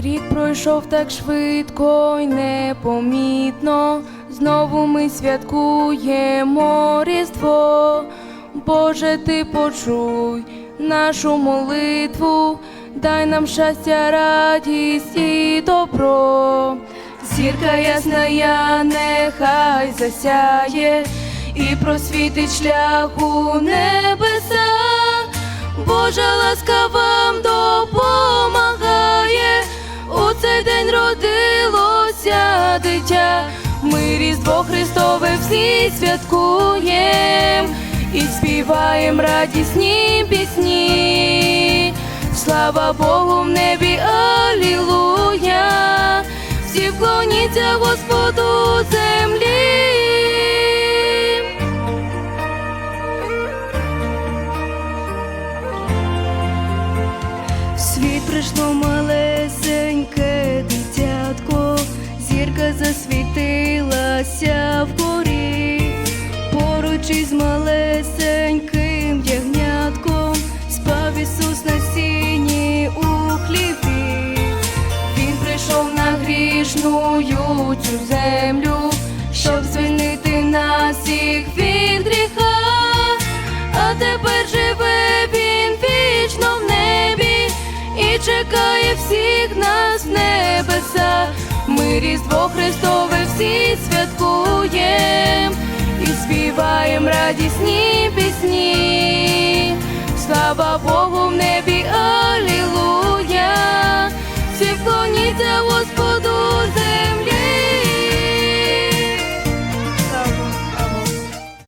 рік пройшов так швидко й непомітно. Знову ми святкуємо Різдво. Боже, ти почуй нашу молитву, дай нам щастя, радість і добро. Зірка ясна, я нехай засяє і просвітить шлях у небеса. Божа ласка дитя. Ми Різдво Христове всі святкуєм і співаєм радісні пісні. Слава Богу в небі, алілуя. Всі вклоніться Господу землі. Світ прийшло малесеньке поруч малесеньким ягнятком спав Ісус на сіні у хліві. Він прийшов на грішну цю землю, щоб звільнити нас всіх від гріха, а тепер живе він вічно в небі і чекає всіх нас в небеса. Ми Різдво Христове всі святкуєм співаєм радісні пісні. Слава Богу.